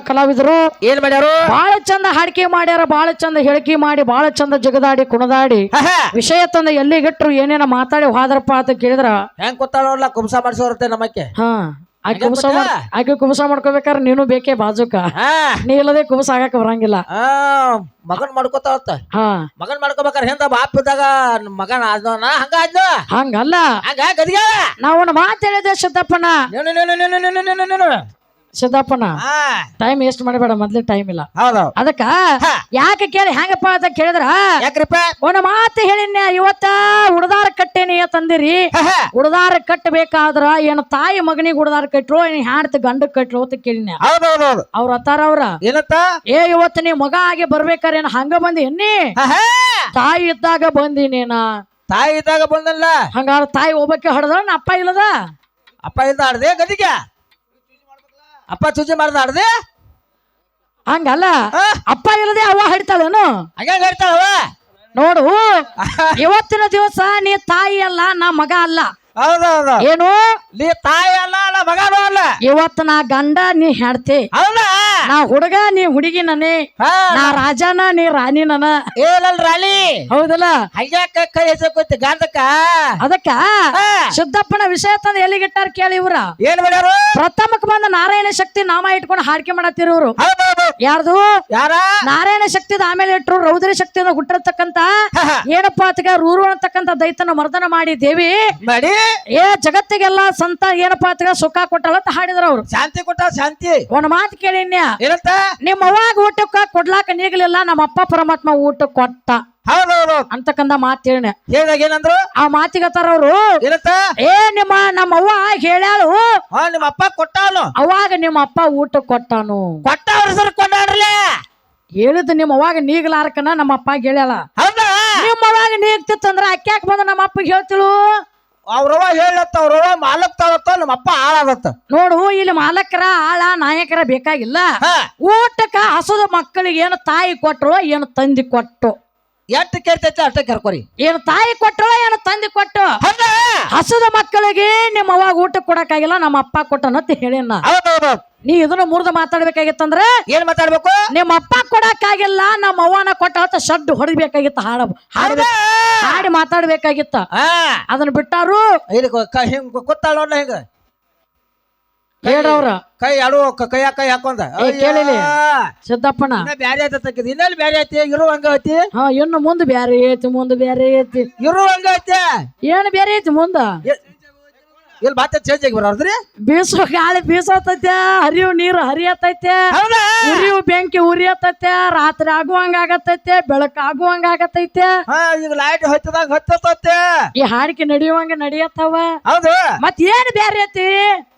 ಕಲಾವಿದರು ಏನ್ ಮಾಡ್ಯಾರು ಬಹಳ ಚಂದ ಹಾಡಿಕೆ ಮಾಡ್ಯಾರ ಬಹಳ ಚಂದ ಹೇಳಿಕೆ ಮಾಡಿ ಬಹಳ ಚಂದ ಜಗದಾಡಿ ಕುಣದಾಡಿ. ವಿಷಯ ತಂದ ಎಲ್ಲಿಗಿಟ್ರು ಏನೇನ ಮಾತಾಡಿ ಹೋದ್ರಪ್ಪ ಅಂತ ಕೇಳಿದ್ರ ಹೆಂಗ್ ಗೊತ್ತಾಳ ಕುಂಸ ಮಾಡಿಸೋರತ್ತೆ ನಮಕ್ಕೆ ಹಾ ಆಕೆ ಕುಬಸ? ಆಕೆ ಕುಬಸ ಮಾಡ್ಕೋಬೇಕಾದ್ರೆ ನೀನು ಬೇಕೇ ಬಾಜುಕ ಹಾ ನೀ ಇಲ್ಲದೆ ಕುಬಸ ಆಗಕ್ ಬರಂಗಿಲ್ಲ ಮಗನ್ ಮಾಡ್ಕೋತಾವತ್ತ ಹಾ ಮಗನ್ ಮಾಡ್ಕೋಬೇಕಾರೆ ಹೆಂದ ಬಾಪ್ ಇದ್ದಾಗ ಮಗನ ಆದ್ನ ಹಂಗ ಆದ್ನ ಹಂಗಲ್ಲ ಹಂಗ ಗದಿಗ ನಾವು ಮಾತು ಹೇಳಿದೆ ನೀನು ನೀನು ನೀನು ನೀನು ನೀನು ನೀನು ಸಿದ್ದಪ್ಪನ ಟೈಮ್ ವೇಸ್ಟ್ ಮಾಡಬೇಡ ಮೊದ್ಲೇ ಟೈಮ್ ಇಲ್ಲ. ಹೌದು. ಅದಕ್ಕ. ಯಾಕೆ ಕೇಳಿ ಹೆಂಗಪ್ಪ ಅಂತ ಕೇಳಿದ್ರ? ಯಾಕ್ರಿಪ್ಪ? ಒಂದು ಮಾತು ಹೇಳಿನ ಇವತ್ತ ಉಡದಾರ ಕಟ್ಟೇನಿ ತಂದಿರಿ. ಉಡದಾರ ಕಟ್ಟಬೇಕಾದ್ರ ಏನ್ ತಾಯಿ ಮಗನಿಗೆ ಉಡದಾರ ಕಟ್ರು ಏನ್ ಹ್ಯಾಡ್ತ ಗಂಡ ಕಟ್ರು ಅಂತ ಕೇಳಿನ ಹೌದು ಹೌದು ಹೌದು. ಅವ್ರ ಅತ್ತಾರ ಅವ್ರ? ಏನತ್ತ? ಏ ಇವತ್ತು ನೀ ಮಗ ಆಗಿ ಬರ್ಬೇಕಾರೆ ಏನ್ ಹಂಗ ಬಂದಿ ಎನ್ನಿ? ತಾಯಿ ಇದ್ದಾಗ ಬಂದಿನೇನ ತಾಯಿ ಇದ್ದಾಗ ಬಂದಲ್ಲ? ಹಂಗಾರ ತಾಯಿ ಒಬ್ಬಕ್ಕೆ ಹಡದ ಅಪ್ಪ ಇಲ್ಲದ? ಅಪ್ಪ ಇಲ್ದ ಆಡ್ದೆ ಗದಿಗ ಅಪ್ಪ ಚೂಚಿ ಮಾಡ್ದ ಆಡ್ದೆ? ಹಂಗಲ್ಲ? ಅಪ್ಪ ಇಲ್ಲದೆ ಅವ್ವ ಹಿಡ್ತಾಳೇನು? ಹಂಗ ಹೇಳ್ತಾಳವ ನೋಡು ಇವತ್ತಿನ ದಿವಸ ನೀ ತಾಯಿ ಅಲ್ಲ ನಾ ಮಗ ಅಲ್ಲ. ಏನು? ನೀ ತಾಯಿ ಅಲ್ಲ ಅಲ್ಲ ಮಗನೂ ಅಲ್ಲ. ಇವತ್ತು ನಾ ಗಂಡ ನೀ ಹೆಂಡತಿ. ಹೌದಾ? ನಾ ಹುಡುಗ ನೀ ಹುಡುಗಿ ನನೇ ಹಾ. ನಾ ರಾಜನ ನೀ ರಾಣಿ ನನ ಏನಲ್ ರಾಲಿ ಹೌದಲ್ಲ? ಹಂಗ್ಯಾಕ ಕೈ ಗಾಂಧಕ್ಕ? ಅದಕ್ಕ? ಹಾ. ಸಿದ್ದಪ್ಪನ ವಿಷಯ ತಂದ ಎಲ್ಲಿಗಿಟ್ಟಾರ ಕೇಳಿ ಇವ್ರ? ಏನ್ ಮಾಡ್ಯಾರು? ಪ್ರಥಮಕ್ ಬಂದ ನಾರಾಯಣ ಶಕ್ತಿ ನಾಮ ಇಟ್ಕೊಂಡು ಹಾಡಿಕೆ ಮಾಡತ್ತಿರು ಇವ್ರು ಯಾರ್ದು? ಯಾರ? ನಾರಾಯಣ ಶಕ್ತಿದ ಆಮೇಲೆ ಇಟ್ರು ರೌದ್ರಿ ಶಕ್ತಿಯಿಂದ ಹುಟ್ಟಿರ್ತಕ್ಕಂತ ಹಾ, ಹಾ. ಏನಪ್ಪಾ ಅತ್ಗ ರೂರು ಅಂತಕ್ಕಂತ ದೈತನ ಮರ್ದನ ಮಾಡಿ ದೇವಿ. ಮಾಡಿ. ಏ ಜಗತ್ತಿಗೆಲ್ಲ ಸಂತ ಏನಪ್ಪಾ ಅಂತ ಸುಖ ಕೊಟ್ಟಲ್ಲ ಅಂತ ಹಾಡಿದ್ರ ಅವ್ರು. ಶಾಂತಿ ಕೊಟ್ಟ ಶಾಂತಿ? ಒಂದ್ ಮಾತು ಕೇಳಿನ್ಯ ಏನಂತ? ನಿಮ್ಮ ಅವಾಗ ಊಟಕ್ಕ ಕೊಡ್ಲಾಕ ನೀಗ್ಲಿಲ್ಲ ನಮ್ಮ ಅಪ್ಪ ಪರಮಾತ್ಮ ಊಟ ಕೊಟ್ಟ. ಹೌದೌದು. ಹೌದು ಅಂತಕ್ಕಂದ ಮಾತು ಹೇಳಿನ. ಹೇಳಿದಾಗ ಏನಂದ್ರು? ಆ ಮಾತಿಗತ್ತಾರ ಅವ್ರು. ಏನಂತ? ಏ ನಿಮ್ಮ ನಮ್ಮ ಅವ್ವ ಹೇಳ್ಯಾಳು. ಹಾ ನಿಮ್ಮ ಅಪ್ಪ ಕೊಟ್ಟವನು ಅವಾಗ ನಿಮ್ಮ ಅಪ್ಪ ಊಟ ಕೊಟ್ಟಾನು. ಕೊಟ್ಟ ಅವ್ರ ಹೆಸರು ಕೊಂಡಾಡ್ರಲೇ ಹೇಳಿದ್ ನಿಮ್ಮ ಅವಾಗ ನೀಗ್ಲಾರ್ಕನ ನಮ್ಮ ಅಪ್ಪ ಹೇಳ್ಯಾಳ. ಹೌದಾ? ನಿಮ್ಮ ಅವಾಗ ನೀಗ್ತಿತ್ತಂದ್ರ ಅಕ್ಕ ಬಂದ ನಮ್ಮ ಅಪ್ಪಗೆ ಹೇಳ್ತಿಳು? ಅವ್ರವ ಹೇಳತ್ತ ಅವ್ರವ ಮಾಲಕ್ ತಾವತ್ತ ನಮ್ಮ ಅಪ್ಪ ಹಾಳಾದತ್ತ ನೋಡು ಇಲ್ಲಿ ಮಾಲಕರ ಆಳ ನಾಯಕರ ಬೇಕಾಗಿಲ್ಲ. ಊಟಕ್ಕ ಹಸುದ ಮಕ್ಕಳಿಗೆ ಏನು ತಾಯಿ ಕೊಟ್ರು ಏನು ತಂದಿ ಕೊಟ್ಟು ಎಷ್ಟು ಕೇಳ್ತೈತೆ ಅಷ್ಟೇ ಕರ್ಕೊರಿ ಏನು ತಾಯಿ ಕೊಟ್ರು ಏನು ತಂದೆ ಕೊಟ್ಟು ಹೌದಾ? ಹಸುದ ಮಕ್ಕಳಿಗೆ ನಿಮ್ಮ ಅವಾಗ ಊಟ ಕೊಡಕ್ಕಾಗಿಲ್ಲ ನಮ್ಮ ಅಪ್ಪ ಕೊಟ್ಟನಂತ ಹೇಳಿನ ಹೌದು ಹೌದು ನೀ ಇದನ್ನ ಮುರಿದು ಮಾತಾಡ್ಬೇಕಾಗಿತ್ತಂದ್ರೆ ಏನ್ ಮಾತಾಡ್ಬೇಕು? ನಿಮ್ಮ ಅಪ್ಪ ಕೊಡಕ್ಕಾಗಿಲ್ಲ ನಮ್ಮ ಅವ್ವನ ಕೊಟ್ಟ ಅಂತ ಶಡ್ ಹೊಡಿಬೇಕಾಗಿತ್ತ ಹಾಡ ಹಾಡ? ಹಾಡಿ ಮಾತಾಡ್ಬೇಕಾಗಿತ್ತ. ಅದನ್ನ ಬಿಟ್ಟಾರು ಇಲ್ಲಿ ಹಿಂಗ್ ನೋಡ ಹಿಂಗ? ಹೇಳವ್ರ ಕೈ ಆಡು ಕೈ ಕೈ ಹಾಕೊಂಡ. ಏ, ಕೇಳಿಲಿ. ಸಿದ್ದಪ್ಪನ. ಬ್ಯಾರೆ ಐತಿ ಇನ್ನೆಲ್ಲಿ ಬ್ಯಾರೆ ಐತಿ ಇರು ಹಂಗ ಐತಿ. ಹಾ ಇನ್ನು ಮುಂದೆ ಬ್ಯಾರೆ ಐತಿ ಮುಂದೆ ಬ್ಯಾರೆ ಐತಿ. ಇರು ಹಂಗ ಐತಿ. ಏನು ಬ್ಯಾರೆ ಐತಿ ಮುಂದ? ಇಲ್ಲಿ ಮತ್ತೆ ಚೇಂಜ್ ಆಗಿ ಬರೋದ್ರಿ ಬೀಸೋ ಗಾಳಿ ಬೀಸತೈತೆ ಹರಿವು ನೀರು ಹರಿಯತೈತೆ ಹೌದಾ? ಉರಿಯು ಬೆಂಕಿ ಉರಿಯತೈತೆ ರಾತ್ರಿ ಆಗುವಂಗ ಆಗತೈತೆ ಬೆಳಕ ಆಗುವಂಗ ಆಗತೈತೆ. ಹಾ ಈಗ ಲೈಟ್ ಹೊತ್ತದಾಗ ಹೊತ್ತತೈತೆ. ಈ ಹಾಡಿಕೆ ನಡೆಯುವಂಗ ನಡೆಯತ್ತವ. ಹೌದು. ಮತ್ ಏನ್ ಬ್ಯಾರೆ ಐತಿ?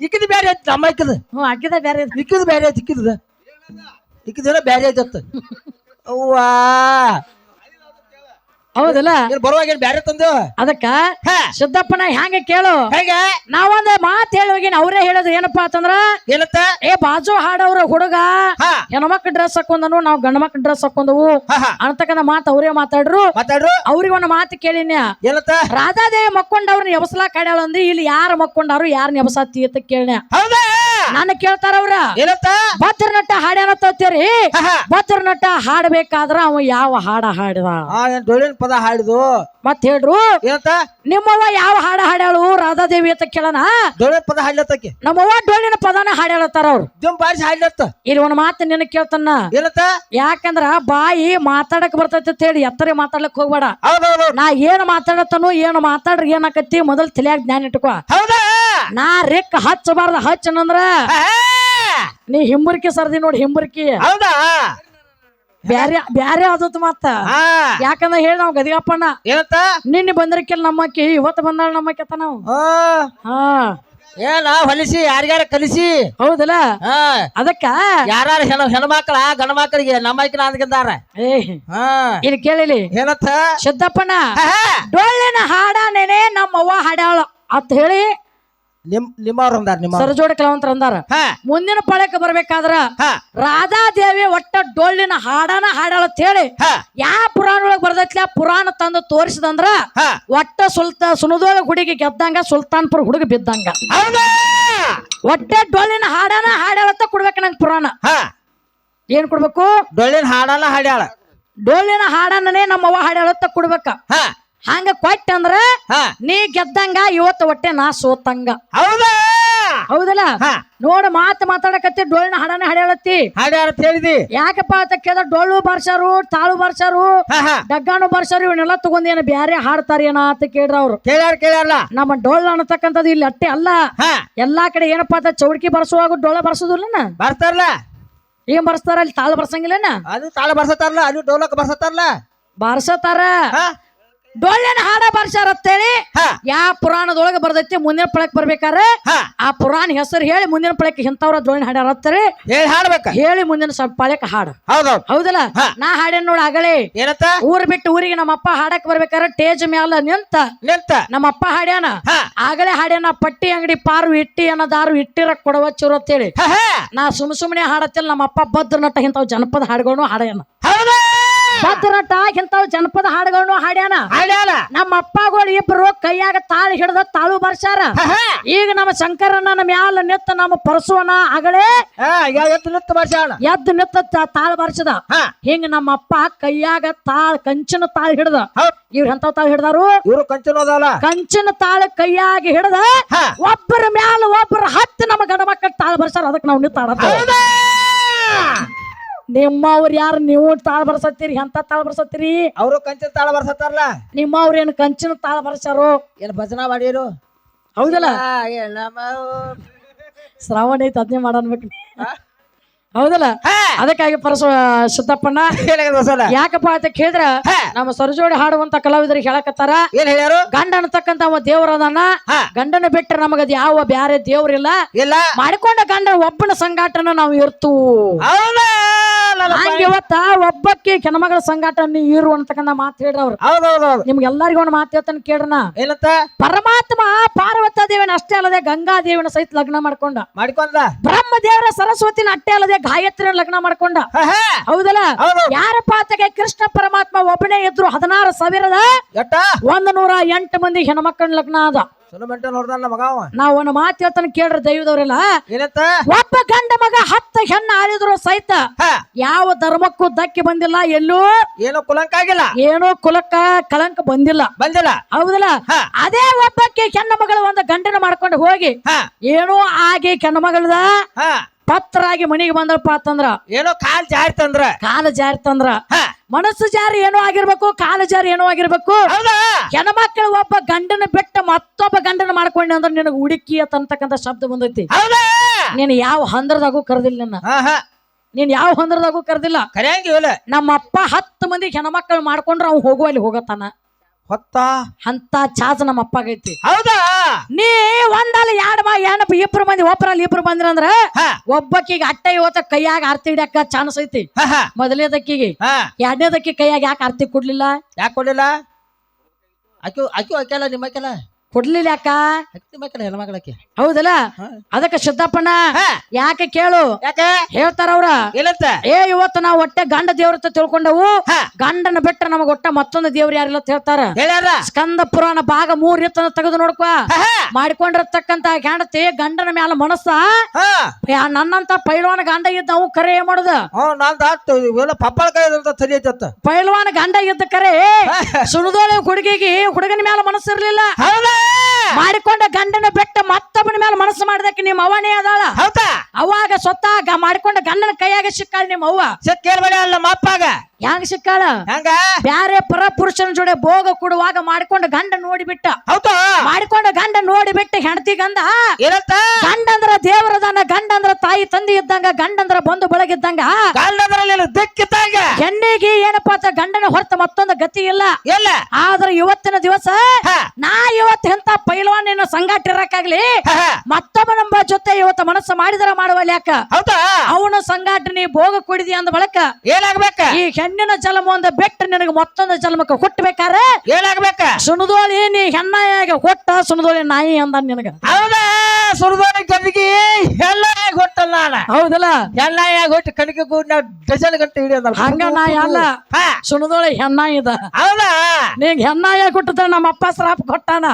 ಇಕ್ಕಿದ ಬೇರೆ ಐತಿ ನಮ್ಮ ಇಕ್ಕದ. ಹ್ಞೂ ಅಕ್ಕಿದ ಬ್ಯಾರೆ ಐತಿ. ಇಕ್ಕಿದ್ ಬೇರೆ ಐತಿ ಇಕ್ಕಿದ ಇಕ್ಕಿದೇನೋ ಬ್ಯಾರೆ ಐತಿ ಅವ್ವಾ. ಹೌದಲ್ಲ? ಬರುವಾಗ ಬ್ಯಾರೆ ತಂದು? ಅದಕ್ಕ ಸಿದ್ದಪ್ಪನ ಹೆಂಗ ಕೇಳು? ಹೇಗ? ನಾವೊಂದ್ ಮಾತ್ ಹೇಳುವಾಗ ಅವ್ರೇ ಹೇಳೋದು ಏನಪ್ಪಾ ಅಂತಂದ್ರ? ಏನತ್ತ ಏ ಬಾಜು ಹಾಡವ್ರ ಹುಡುಗ ಹೆಣ್ಮಕ್ ಹೆಣ್ಮಕ್ಳ ಡ್ರೆಸ್ ಹಾಕೊಂಡನು ನಾವ್ ಗಂಡ ಮಕ್ಳ ಡ್ರೆಸ್ ಹಾಕೊಂಡವು. ಅಂತಕ್ಕಂತ ಮಾತ್ ಅವರೇ ಮಾತಾಡ್ರು. ಮಾತಾಡ್ರು? ಅವ್ರಿಗೆ ಒಂದು ಮಾತು ಕೇಳಿನ ಏನತ್ತ ರಾಧಾದೇವಿ ಮಕ್ಕೊಂಡವ್ರನ್ನ ಎಬಸ್ಲಾ ಕಾಡ್ಯಾಳ ಅಂದಿ ಇಲ್ಲಿ ಯಾರು ಮಕ್ಕೊಂಡಾರು ಯಾರನ್ನ ಎಬಸಾತಿ ಅಂತ ಕೇಳಿನ ಹೌದಾ? ನಾನು ಕೇಳ್ತಾರ ಅವ್ರ. ಭದ್ರ ನಟ ಹಾಡ್ಯಾನ ತೋತೀರಿ. ಭದ್ರ ನಟ ಹಾಡ್ಬೇಕಾದ್ರ ಅವ ಯಾವ ಹಾಡ ಹಾಡಿದ? ಡೊಳ್ಳಿನ ಪದ ಹಾಡಿದು? ಮತ್ ಹೇಳ್ರು? ಏನಂತ? ನಿಮ್ಮವ್ವ ಯಾವ ಹಾಡ ಹಾಡ್ಯಾಳು? ರಾಧಾದೇವಿ ಅಂತ ಕೇಳನ ಡೊಳ್ಳಿನ ಪದ ಹಾಡ್ಲತ್ತಕ್ಕೆ? ನಮ್ಮವ್ವ ಡೊಳ್ಳಿನ ಪದನ ಹಾಡ್ಯಾಳತ್ತಾರ ಅವ್ರು. ಬಾರಿಸಿ ಹಾಡ್ಲತ್ತ. ಇಲ್ಲಿ ಒಂದು ಮಾತು ನಿನ್ನ ಕೇಳ್ತಾನ ಏನಂತ? ಯಾಕಂದ್ರ ಬಾಯಿ ಮಾತಾಡಕ್ ಬರ್ತೈತಿ ಅಂತ ಹೇಳಿ ಎತ್ತರೆ ಮಾತಾಡ್ಲಕ್ ಹೋಗ್ಬೇಡ. ನಾ ಏನ್ ಮಾತಾಡತನು ಏನ್ ಮಾತಾಡ್ರಿ ಏನಾಕತ್ತಿ ಮೊದಲ್ ತಲೆಯಾಗ ಜ್ಞಾನ ಇಟ್ಕೋ. ಹೌದಾ? ನಾ ರೆಕ್ಕ ಹಚ್ಚಬಾರ್ದ ಹಚ್ಚನಂದ್ರ ನೀ ಹಿಂಬರ್ಕಿ ಸರ್ದಿ ನೋಡಿ ಹಿಂಬರ್ಕಿ. ಹೌದಾ? ಬ್ಯಾರೆ ಬ್ಯಾರೆ ಆದತ್ ಮತ್ತ ಯಾಕಂದ್ರ ಹೇಳಿ ನಾವ್ ಗದಿಗಪ್ಪಣ್ಣ. ಏನತ್ತ ನಿನ್ನೆ ಬಂದಿರಕಿಲ್ಲ ನಮ್ಮಕ್ಕಿ ಇವತ್ತು ಬಂದಾಳ ನಮ್ಮಕ್ಕೆ ನಾವು. ಹಾ. ಏನ ಹೊಲಿಸಿ ಯಾರಿಗಾರ ಕಲಿಸಿ. ಹೌದಲ್ಲ? ಅದಕ್ಕ? ಯಾರು ಹೆಣ ಹೆಣ್ಮಕ್ಳ ಗಂಡ ಮಕ್ಕಳಿಗೆ ನಮ್ಮ ಐಕಿನ ಏ ಹಾ. ಇಲ್ಲಿ ಕೇಳಿಲಿ. ಏನತ್ತ ಸಿದ್ದಪ್ಪನ. ಡೊಳ್ಳಿನ ಹಾಡ ನೆನೆ ನಮ್ಮ ಅವ್ವ ಹಾಡ್ಯಾಳ. ಅಂತ ಹೇಳಿ ನಿಮ್ ನಿಮ್ಮವ್ರ ಅಂದಾರ ನಿಮ್ಮ ಸರಜೋಡಿ ಕಲಾವಂತರ ಅಂದಾರ. ಮುಂದಿನ ಪಳಕ್ಕೆ ಬರ್ಬೇಕಾದ್ರ ರಾಧಾದೇವಿ ಒಟ್ಟ ಡೊಳ್ಳಿನ ಹಾಡನ ಹಾಡಾಳ ಅಂತ ಹೇಳಿ ಯಾ ಯಾವ ಪುರಾಣ ಒಳಗ್ ಬರ್ದೈತ್ಲ ಪುರಾಣ ತಂದು ತೋರಿಸಿದಂದ್ರ ಒಟ್ಟ ಸುಲ್ತ ಸುನದೋಳ ಹುಡುಗಿ ಗೆದ್ದಂಗ ಸುಲ್ತಾನ್ಪುರ ಹುಡುಗ ಬಿದ್ದಂಗ. ಒಟ್ಟೆ ಡೊಳ್ಳಿನ ಹಾಡನ ಹಾಡಾಳತ್ತ ಕೊಡ್ಬೇಕ ನಂಗೆ ಪುರಾಣ. ಹಾ. ಏನ್ ಕೊಡ್ಬೇಕು? ಡೊಳ್ಳಿನ ಹಾಡಲ್ಲ ಹಾಡ್ಯಾಳ. ಡೊಳ್ಳಿನ ಹಾಡನ್ನೇ ನಮ್ಮವ್ವ ಹಾಡ್ಯಾಳತ್ತ ಕೊಡ್ಬೇಕ. ಹಾ. ಹಂಗ ಕೊಟ್ಟ ಅಂದ್ರ ಹಾ. ನೀ ಗೆದ್ದಂಗ ಇವತ್ತು ಹೊಟ್ಟೆ ನಾ ಸೋತಂಗ. ಹೌದಾ? ಹೌದಲ್ಲ? ನೋಡ ಮಾತು ಮಾತಾಡಕತ್ತಿ ಡೋಳಿನ ಹಣನ ಹಾಡ್ಯಾಳತ್ತಿ. ಹೇಳಿದಿ. ಯಾಕಪ್ಪ ಅಂತ ಕೇಳಿದ್ರೆ ಡೊಳ್ಳು ಬರ್ಸಾರು ತಾಳು ಬರ್ಸರು ಡಗ್ಗಾನು ಬರ್ಸಾರು ಇವನ್ನೆಲ್ಲ ತಗೊಂಡ್ ಏನ ಬ್ಯಾರೆ ಹಾಡ್ತಾರೇನ ಅಂತ ಕೇಳ್ರ ಅವ್ರು. ಕೇಳ್ಯಾರ ಕೇಳ್ಯಾರಲ್ಲ? ನಮ್ಮ ಡೊಳ್ಳು ಅನ್ನತಕ್ಕಂಥದ್ದು ಇಲ್ಲಿ ಅಟ್ಟೆ ಅಲ್ಲ. ಎಲ್ಲಾ ಕಡೆ ಏನಪ್ಪಾ ಅಂತ ಚೌಡ್ಕಿ ಬರ್ಸುವಾಗ ಡೊಳ್ಳ ಬರ್ಸೋದಿಲ್ಲನ? ಬರ್ತಾರಲ್ಲ. ಏನ್ ಬರ್ಸ್ತಾರ ಅಲ್ಲಿ ತಾಳು ಬರ್ಸಂಗಿಲ್ಲನ? ಅದು ತಾಳ ಬರ್ಸತಾರಲ್ಲ ಅದು ಡೋಲಕ್ ಬರ್ಸತಾರಲ್ಲ. ಬರ್ಸತಾರ. ಡೊಳ್ಳಿನ ಹಾಡ ಬರ್ಸಾರ ಅಂತೇಳಿ ಯಾವ ಪುರಾಣದೊಳಗೆ ಬರ್ದೈತಿ ಮುಂದಿನ ಪಳಕ್ ಬರ್ಬೇಕಾರೆ ಆ ಪುರಾಣ ಹೆಸರು ಹೇಳಿ ಮುಂದಿನ ಪಳಕ್ ಇಂಥವ್ರ ಡೊಳ್ಳಿನ ಹಾಡ್ಯಾರ ಅಂತೇಳಿ ಹೇಳಿ ಹಾಡ್ಬೇಕ. ಹೇಳಿ ಮುಂದಿನ ಸ್ವಲ್ಪ ಪಳಕ್ ಹಾಡು. ಹೌದಲ್ಲ? ನಾ ಹಾಡೇನ್ ನೋಡ ಆಗಲೇ. ಏನತ್ತ ಊರ್ ಬಿಟ್ಟು ಊರಿಗೆ ನಮ್ಮ ಅಪ್ಪ ಹಾಡಕ್ ಬರ್ಬೇಕಾರೆ ಟೇಜ್ ಮ್ಯಾಲ ನಿಂತ. ನಿಂತ. ನಮ್ಮ ಅಪ್ಪ ಹಾಡ್ಯಾನ? ಆಗಲೇ ಹಾಡ್ಯಾನ ಪಟ್ಟಿ ಅಂಗಡಿ ಪಾರು ಇಟ್ಟಿ ಅನ್ನ ದಾರು ಇಟ್ಟಿರ ಕೊಡವ ಚೂರು ಅಂತೇಳಿ. ನಾ ಸುಮ್ ಸುಮ್ನೆ ಹಾಡತ್ತಿಲ್ಲ ನಮ್ಮಪ್ಪ ಬದ್ರ ನಟ ಇಂಥವ್ ಜನಪದ ಹಾಡುಗಳನ್ನು ಹಾಡ್ಯಾನ. ಹೌದಾ ಇಂತ ಇಂಥವ್ ಜನಪದ ಹಾಡುಗಳನ್ನು ಹಾಡ್ಯಾನ? ಹಾಡ್ಯಾನ? ನಮ್ಮ ಅಪ್ಪಗಳು ಇಬ್ರು ಕೈಯಾಗ ತಾಳಿ ಹಿಡಿದ ತಾಳು ಬರ್ಸಾರ ಈಗ ನಮ್ಮ ಶಂಕರನ ಮ್ಯಾಲ ನಿತ್ತ ನಮ್ಮ ಪರಸುವನ ಅಗಳೇ ಎದ್ದು ಈಗ ಎತ್ತು ನಿಂತು ಬರ್ಸ್ಯಾಳ. ಎದ್ದು ನಿತ್ತ ತಾಳು ಬರ್ಸದ. ಹಿಂಗ ನಮ್ಮ ಅಪ್ಪ ಕೈಯಾಗ ತಾಳ್ ಕಂಚಿನ ತಾಳು ಹಿಡ್ದ. ಇವ್ರ ಎಂತ ತಾಳು ಹಿಡ್ದಾರು? ಇವ್ರು ಕಂಚಿನ ಕಂಚಿನ ತಾಳ ಕೈಯಾಗಿ ಹಿಡ್ದ. ಒಬ್ಬರ ಮ್ಯಾಲ ಒಬ್ಬರ ಹತ್ತಿ ನಮ್ಮ ಗಂಡ ಮಕ್ಕಳ ತಾಳು ಬರ್ಸಾರ ಅದಕ್ಕೆ ನಾವು ನಿಂತ ಹೌದಾ? ನಿಮ್ಮವ್ರು ಯಾರು ನೀವು ತಾಳ ಬರ್ಸತ್ತೀರಿ ಎಂತ ತಾಳ ಬರ್ಸತ್ತೀರಿ? ಅವರು ಕಂಚಿನ ತಾಳ ಬರ್ಸತ್ತಾರಲ್ಲ? ನಿಮ್ಮವ್ರು ಏನು ಕಂಚಿನ ತಾಳ ಬರ್ಸಾರು? ಏನು ಭಜನಾ ಮಾಡಿರು? ಹೌದಲ್ಲ. ಶ್ರಾವಣ ಐತೆ ಅದನ್ನೇ ಮಾಡನ್ಬೇಕು. ಹೌದಲ್ಲ? ಅದಕ್ಕಾಗಿ ಪರಸ ಸಿದ್ದಪ್ಪಣ್ಣ? ಯಾಕಪ್ಪ ಅಂತ ಕೇಳಿದ್ರ ನಮ್ಮ ಸರಜೋಡಿ ಹಾಡುವಂತ ಕಲಾವಿದರಿಗೆ ಹೇಳಕತ್ತಾರ. ಏನ್ ಹೇಳ್ಯಾರು? ಗಂಡ ಅನ್ನತಕ್ಕಂತ ಅವ ದೇವರದನ್ನ ಗಂಡನ ಬಿಟ್ಟರೆ ನಮಗದ್ ಯಾವ ಬ್ಯಾರೆ ದೇವ್ರಿಲ್ಲ. ಇಲ್ಲ. ಮಾಡಿಕೊಂಡ ಗಂಡ ಒಬ್ಬನ ಸಂಘಾಟನ ನಾವು ಇರ್ತು. ಇವತ್ತ ಒಬ್ಬಕ್ಕೆ ಕೆನಮಗಳ ಸಂಘಾಟ ಇರು ಅಂತಕ್ಕಂತ ಮಾತು ಹೇಳ್ರವ್ರು. ನಿಮ್ಗೆ ನಿಮ್ಗೆಲ್ಲರಿಗೂ ಒಂದು ಮಾತು ಹೇಳ್ತಾನೆ ಕೇಳ್ರನ ಏನಂತ? ಪರಮಾತ್ಮ ಪಾರ್ವತ ದೇವನ ಅಷ್ಟೇ ಅಲ್ಲದೆ ಗಂಗಾ ದೇವಿನ ಸಹಿತ ಲಗ್ನ ಮಾಡ್ಕೊಂಡ. ಮಾಡಿಕೊಂಡ ಬ್ರಹ್ಮ ದೇವರ ಸರಸ್ವತಿನ ಅಷ್ಟೇ ಅಲ್ಲದೆ ಗಾಯತ್ರಿನ ಲಗ್ನ ಮಾಡ್ಕೊಂಡ. ಹೌದಲ್ಲ? ಹೌದು. ಯಾರಪ್ಪ ಆತಗೆ ಕೃಷ್ಣ ಪರಮಾತ್ಮ ಒಬ್ಬನೇ ಇದ್ರು ಹದಿನಾರು ಸಾವಿರದ ಒಂದ್ ನೂರ ಎಂಟು ಮಂದಿ ಹೆಣ್ಮಕ್ಕಳ ಲಗ್ನ ಅದ ನಾವ್ ಒಂದು ಮಾತು ಹೇಳ್ತಾನೆ ಕೇಳ್ರಿ ದೈವದವ್ರೆಲ್ಲ. ಒಬ್ಬ ಗಂಡ ಮಗ ಹತ್ತು ಹೆಣ್ಣು ಆಳಿದ್ರು ಸಹಿತ ಯಾವ ಧರ್ಮಕ್ಕೂ ಧಕ್ಕೆ ಬಂದಿಲ್ಲ ಎಲ್ಲೂ ಏನೋ ಕುಲಂಕ ಆಗಿಲ್ಲ? ಏನೋ ಕುಲಕ್ಕ ಕಳಂಕ ಬಂದಿಲ್ಲ. ಬಂದಿಲ್ಲ? ಹೌದಲ್ಲ? ಅದೇ ಒಬ್ಬಕ್ಕೆ ಹೆಣ್ಣು ಮಗಳು ಒಂದು ಗಂಡನ ಮಾಡ್ಕೊಂಡು ಹೋಗಿ ಏನೋ ಆಗಿ ಹೆಣ್ಣು ಮಗಳದ ಪತ್ರಾಗಿ ಮನಿಗೆ ಬಂದಳಪ್ಪ ಅಂತಂದ್ರ ಏನೋ ಕಾಲ್ ಜಾರಿ ತಂದ್ರ. ಕಾಲ ಜಾರಿ ತಂದ್ರ. ಹಾ. ಮನಸ್ಸು ಜಾರಿ ಏನೋ ಆಗಿರ್ಬೇಕು ಕಾಲ ಜಾರಿ ಏನೋ ಆಗಿರ್ಬೇಕು. ಹೌದಾ? ಹೆಣ್ಮಕ್ಳು ಒಬ್ಬ ಗಂಡನ ಬಿಟ್ಟ ಮತ್ತೊಬ್ಬ ಗಂಡನ ಮಾಡ್ಕೊಂಡೆ ಅಂದ್ರೆ ನಿನಗೆ ಹುಡುಕಿ ಅಂತಕ್ಕಂಥ ಶಬ್ದ ಬಂದೈತಿ. ಹೌದಾ? ನೀನು ಯಾವ ಹಂದ್ರದಾಗೂ ಕರೆದಿಲ್ಲ ನಿನ್ನ. ಹಾ ಹಾ. ನೀನ್ ಯಾವ ಹಂದ್ರದಾಗೂ ಕರೆದಿಲ್ಲ. ಕರೆಯಂಗಿಲ್ಲ ನಮ್ಮ ಅಪ್ಪ ಹತ್ತು ಮಂದಿ ಹೆಣ್ಮಕ್ಳು ಮಾಡ್ಕೊಂಡ್ರೆ ಅವ್ನು ಹೋಗುವಲ್ಲಿ ಹೋಗತ್ತಾನ. ಹೊತ್ತಾ? ಅಂತ ಚಾಸ್ ನಮ್ಮ ಅಪ್ಪಗೈತಿ ಹೌದಾ? ನೀ ಒಂದಲ್ಲ ಎರಡ್ ಮಾ ಏನಪ್ಪ ಇಬ್ರು ಮಂದಿ ಒಬ್ಬರಲ್ಲಿ ಇಬ್ರು ಬಂದ್ರಂದ್ರ ಒಬ್ಬಕ್ಕಿಗೆ ಅಟ್ಟ ಇವತ್ತ ಕೈಯಾಗ ಆರ್ತಿ ಹಿಡ್ಯಾಕ ಚಾನ್ಸ್ ಐತಿ. ಮೊದಲೇದಕ್ಕಿಗೆ. ಎರಡನೇದಕ್ಕಿ ಕೈಯಾಗ ಯಾಕೆ ಆರ್ತಿ ಕೊಡ್ಲಿಲ್ಲ? ಯಾಕೆ ಕೊಡ್ಲಿಲ್ಲ? ಅಕ್ಕಿ ಅಕ್ಕಿ ಅಕ್ಕಲ್ಲ ನಿಮ್ಮ ಹಾಕ್ಯಲ್ಲ ಕೊಡ್ಲಿಲ್ಲ ಯಾಕ? ಹೆಣ್ಮಕ್ಳಕ್ಕೆ ಹೌದಲ್ಲ. ಅದಕ್ಕೆ ಸಿದ್ದಪ್ಪಣ್ಣ ಯಾಕೆ ಕೇಳು? ಯಾಕೆ? ಹೇಳ್ತಾರ ಅವ್ರ. ಏನಂತ? ಏ ಇವತ್ತು ನಾವು ಒಟ್ಟೆ ಗಂಡ ದೇವ್ರ ತಿಳ್ಕೊಂಡವು. ಗಂಡನ ಬಿಟ್ಟ ನಮಗ ಒಟ್ಟ ಮತ್ತೊಂದು ದೇವ್ರ ಯಾರಿಲ್ಲ ಅಂತ ಹೇಳ್ತಾರ. ಹೇಳ್ಯಾರ? ಸ್ಕಂದ ಪುರಾಣ ಭಾಗ ಮೂರ್ ಇತ್ತ ತೆಗೆದು ನೋಡ್ಕೊ. ಮಾಡ್ಕೊಂಡಿರ್ತಕ್ಕಂತ ಹೆಂಡತಿ ಗಂಡನ ಮ್ಯಾಲ ಮನಸ್ಸ. ನನ್ನಂತ ಪೈಲ್ವಾನ ಗಂಡ ಇದ್ದ ಅವು ಕರೆ ಏನ್ ಮಾಡುದ? ಪಪ್ಪಳ ಕೈ ತಲಿ ಪೈಲ್ವಾನ ಗಂಡ ಇದ್ದ ಕರೆ. ಸುಣದೋಳೆ ಹುಡುಗಿಗೆ ಹುಡುಗನ ಮ್ಯಾಲ ಮನಸ್ಸಿರ್ಲಿಲ್ಲ ಹೌದಾ? ಮಾಡಿಕೊಂಡ ಗಂಡನ ಬೆಟ್ಟ ಮತ್ತೊಬ್ಬನ ಮೇಲೆ ಮನಸ್ಸು ಮಾಡ್ದಕ್ಕೆ ನಿಮ್ಮ ಅವನೇ ಅದಾಳ? ಹೌದಾ? ಅವಾಗ ಸ್ವತಃ ಮಾಡಿಕೊಂಡ ಗಂಡನ ಕೈಯಾಗ ಸಿಕ್ಕಾಳ ನಿಮ್ಮ ಅವ್ವ? ಸಿಕ್ ಕೇಳ್ಬೇಡ ಅಲ್ಲ ನಮ್ಮ ಅಪ್ಪಾಗ ಹೆಂಗ್ ಸಿಕ್ಕಾಳ? ಹೆಂಗ? ಬ್ಯಾರೆ ಪರ ಪುರುಷನ ಜೋಡಿ ಭೋಗ ಕೊಡುವಾಗ ಮಾಡಿಕೊಂಡ ಗಂಡ ನೋಡಿಬಿಟ್ಟ. ಹೌದಾ. ಮಾಡಿಕೊಂಡ ಗಂಡ ನೋಡಿಬಿಟ್ಟು ಹೆಂಡತಿ ಗಂಡ. ಏನಂತ? ಗಂಡಂದ್ರ ಗಂಡ ಅಂದ್ರ ತಾಯಿ ತಂದೆ ಇದ್ದಂಗ ಗಂಡಂದ್ರ ಬಂಧು ಬಳಗಿದ್ದಂಗ. ಬೆಳಗಿದ್ದಂಗ ಹೆಣ್ಣಿಗೆ ಏನಪ್ಪಾ ಅಂತ ಗಂಡನ ಹೊರತ ಮತ್ತೊಂದು ಗತಿ ಇಲ್ಲ. ಎಲ್ಲ ಆದ್ರ ಇವತ್ತಿನ ದಿವಸ ಹಾ. ನಾ ಇವತ್ತು ಎಂತ ಸಂಗಾಟ ಇರಕ್ಕಾಗ್ಲಿ ಹಾ, ಹಾ. ಮತ್ತೊಬ್ಬ ನಮ್ಮ ಜೊತೆ ಇವತ್ತು ಮನಸ್ಸು ಮಾಡಿದರ ಮಾಡುವಲ್ಲ ಯಾಕ ಹೌದಾ? ಅವನ ಸಂಗಾಟ ನೀ ಭೋಗ ಕುಡಿದಿ ಅಂದ ಬಳಕ ಏನಾಗ್ಬೇಕ? ಈ ಹೆಣ್ಣಿನ ಜನ್ಮ ಒಂದ ಬೆಟ್ಟ ನಿನಗೆ ಮತ್ತೊಂದು ಜನ್ಮಕ್ಕೆ ಹುಟ್ಟಬೇಕಾರ? ಏನಾಗ್ಬೇಕ? ಸುಣದೋಳಿ ನೀ ಹೆಣ್ಣಾಯಾಗ ಹೊಟ್ಟ ಸುಣದೋಳಿ ನಾಯಿ ಅಂದ ನಿನಗ. ಹೌದಾ? ಸುಣದೋಳಿ ಗದಿಗೆ ಎಲ್ಲ ನಾನ. ಹೌದಲ್ಲ? ಎಲ್ಲ ಗೊಟ್ಟು ಕಣಿಕೆ ಕೂಡ ನಾವು ಡಜನ್ ಗಂಟೆ ಹಿಡಿಯೋದ ಹಂಗ ನಾಯಿ ಅಲ್ಲ. ಸುಣದೋಳಿ ಹೆಣ್ಣಾಯಿ ಇದ ಹೌದಾ? ನೀ ಹೆಣ್ಣಾಯ ಕೊಟ್ಟದ ನಮ್ಮ ಅಪ್ಪ ಸ್ರಾಪ್ ಕೊಟ್ಟಾನ.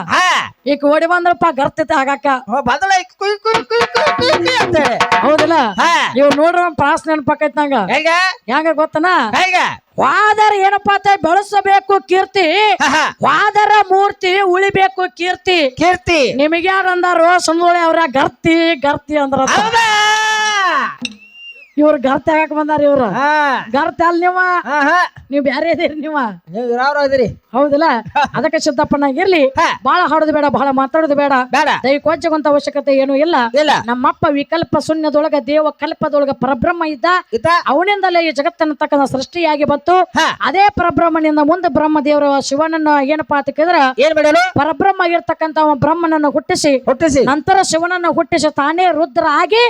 ಈಗ ಓಡಿ ಬಂದ್ರಪ್ಪ ಗರ್ತೈತೆ ಆಗಾಕ ಬದಲ ಕುಯ್ ಕುಯ್ ಕುಯ್ ಕುಯ್ ಕುಯ್ ಕುಯ್ ಅಂತೇಳಿ ಹೌದಿಲ್ಲ? ಹಾ. ಇವ್ ನೋಡ್ರ ಪ್ರಾಸ್ ನೆನಪಾಕೈತ್ ನಂಗ. ಹೇಗ? ಹೆಂಗ ಗೊತ್ತನ? ಹೇಗ? ವಾದರ ಏನಪ್ಪಾ ಅಂತ ಬೆಳೆಸಬೇಕು ಕೀರ್ತಿ. ಹಾ, ಹಾ. ವಾದರ ಮೂರ್ತಿ ಉಳಿಬೇಕು ಕೀರ್ತಿ. ಕೀರ್ತಿ. ನಿಮಗೆ ಯಾರು ಅಂದಾರು ಸುಂದೋಳಿ ಅವ್ರ ಗರ್ತಿ ಗರ್ತಿ ಅಂದ್ರ ಹೌದಾ? ಇವ್ರು ಗರ್ತಿ ಆಗಕ್ ಬಂದಾರ ಇವ್ರ. ಹಾ. ಗರ್ತಿ ಅಲ್ ನೀವ? ಹಾ ಹಾ. ನೀವ್ ಬ್ಯಾರೆ ಇದೀರಿ ನೀವ? ನೀವು ಇರಾವ್ರ ಅದಿರಿ. ಹೌದಿಲ್ಲ? ಅದಕ್ಕೆ ಶುದ್ಧಪ್ಪನಾಗಿರ್ಲಿ ಇರ್ಲಿ ಬಾಳ ಹಾಡೋದು ಬೇಡ ಬಹಳ ಮಾತಾಡೋದು ಬೇಡ. ಬೇಡ. ದೈವಕೋಚಕಂತ ಅವಶ್ಯಕತೆ ಏನು ಇಲ್ಲ. ಇಲ್ಲ. ನಮ್ಮಪ್ಪ ವಿಕಲ್ಪ ಶೂನ್ಯದೊಳಗ ದೇವ ಕಲ್ಪದೊಳಗ ಪರಬ್ರಹ್ಮ ಇದ್ದ. ಅವನಿಂದಲೇ ಈ ಜಗತ್ತನ್ನತಕ್ಕಂಥ ಸೃಷ್ಟಿಯಾಗಿ ಬಂತು. ಅದೇ ಪರಬ್ರಹ್ಮನಿಂದ ಮುಂದೆ ಬ್ರಹ್ಮ ದೇವರ ಶಿವನನ್ನ ಏನಪ್ಪಾ ಅಂತ ಕೇಳಿದ್ರ ಏನ್ ಮಾಡಲು ಪರಬ್ರಹ್ಮ ಇರ್ತಕ್ಕಂತ ಬ್ರಹ್ಮನನ್ನ ಹುಟ್ಟಿಸಿ. ಹುಟ್ಟಿಸಿ. ನಂತರ ಶಿವನನ್ನ ಹುಟ್ಟಿಸಿ ತಾನೇ ರುದ್ರ ಆಗಿ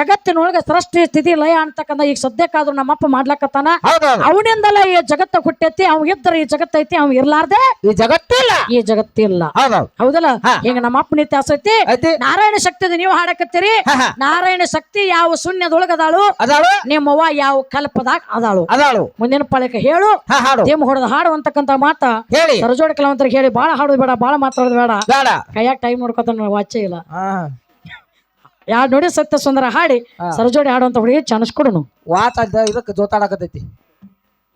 ಜಗತ್ತಿನೊಳಗ ಸೃಷ್ಟಿ ಸ್ಥಿತಿ ಲಯ ಅಂತಕ್ಕಂತ ಈಗ ಸದ್ಯಕ್ಕಾದ್ರೂ ನಮ್ಮಪ್ಪ ಮಾಡ್ಲಕತ್ತಾನ. ಅವನಿಂದಲೇ ಈ ಜಗತ್ತ ಹುಟ್ಟೈತಿ ಅವ್ ಇದ್ರ ಈ ಜಗತ್ತೈತಿ ಅವ್ ಇರ್ಲಾರ್ದೆ ಈ ಜಗತ್ತಿಲ್ಲ ಈ ಜಗತ್ತಿಲ್ಲ ಹೌದೌದು ಹೌದಲ್ಲ. ಈಗ ನಮ್ಮ ಅಪ್ಪ ಇತಿಹಾಸ ಆಸೈತಿ ಐತಿ. ನಾರಾಯಣ ಶಕ್ತಿ ನೀವು ಹಾಡಕತ್ತೀರಿ. ನಾರಾಯಣ ಶಕ್ತಿ ಯಾವ ಶೂನ್ಯದೊಳಗ ಅದಾಳು ಅದಾಳು. ನಿಮ್ಮವ್ವ ಯಾವ ಕಲ್ಪದಾಗ ಅದಾಳು. ಅದಾಳು. ಮುಂದಿನ ಪಾಳಕ್ಕೆ ಹೇಳು ಹಾಡು. ದೇಮ ಹೊಡೆದ ಹಾಡು ಅಂತಕ್ಕಂತ ಮಾತ. ಹೇಳಿ. ಸರಜೋಡ ಕೆಲವಂತರ ಹೇಳಿ ಬಾಳ ಹಾಡುದು ಬೇಡ ಬಾಳ ಮಾತಾಡೋದು ಬೇಡ. ಬೇಡ. ಕೈಯಾಗ ಟೈಮ್ ನೋಡ್ಕೊತಾನ ವಾಚೆ ಇಲ್ಲ. ಯಾರು ನೋಡಿ ಸತ್ಯ ಸುಂದರ ಹಾಡಿ. ಸರಜೋಡಿ ಹಾಡುವಂತ ಹುಡುಗಿ ಚಾನ್ಸ್ ಕೊಡನು. ವಾತ ಇದಕ್ಕೆ ಜೋತಾಡಕತೈತಿ